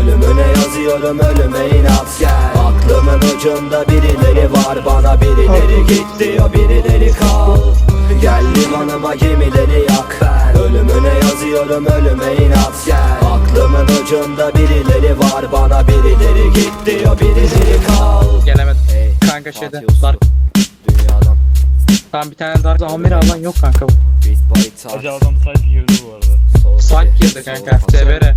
Ölümüne yazıyorum ölüme inat Gel Aklımın ucunda birileri var Bana birileri git diyor birileri kal Gel limanıma gemileri yak Ölümüne yazıyorum ölüme inat Gel Aklımın ucunda birileri var Bana birileri git diyor birileri kal Gelemedim. Hey, Kanka şeyde dark. Dünyadan Tam bir tane dark Amir alan yok kanka. Tar Hacı adam sayfa girdi bu arada. Bir- girdi kanka. Devere.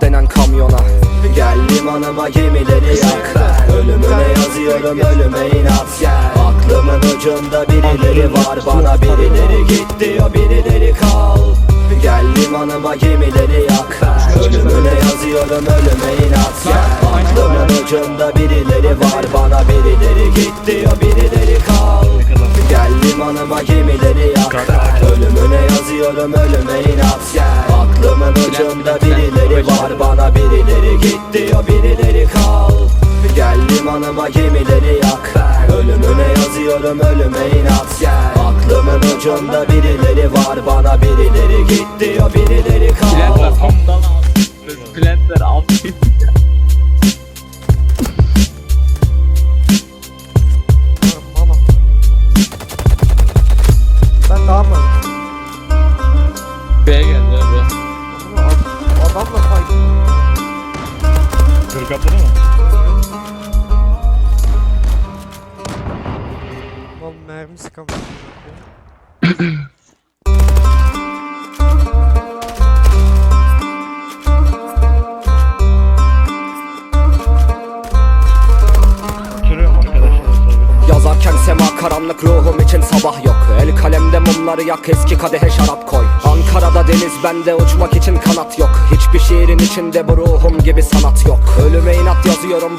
denen kamyona. Gel limanıma gemileri yak. Ölümüne yazıyorum ölüme inat Gel. Aklımın ucunda birileri var Bana birileri git diyor birileri kal. Gel limanıma gemileri yak. Ölümüne yazıyorum ölüme inat Gel. Aklımın ucunda birileri var Bana birileri git diyor birileri kal. Gel limanıma gemileri yak. Ölümüne yazıyorum ölüme inat Gel Aklımın ucunda birileri var Bana birileri git diyor birileri kal. Gel limanıma gemileri yak. Ölümüne yazıyorum ölüme inat. Aklımın ucunda birileri Kırık atladı mı? Oğlum mermi sıkamıyor. Yazarken sema karanlık ruhum için sabah yok El kalemde mumları yak eski kadehe şarap koy deniz bende uçmak için kanat yok. Hiçbir şiirin içinde bu ruhum gibi sanat yok. Ölüme inat yazıyorum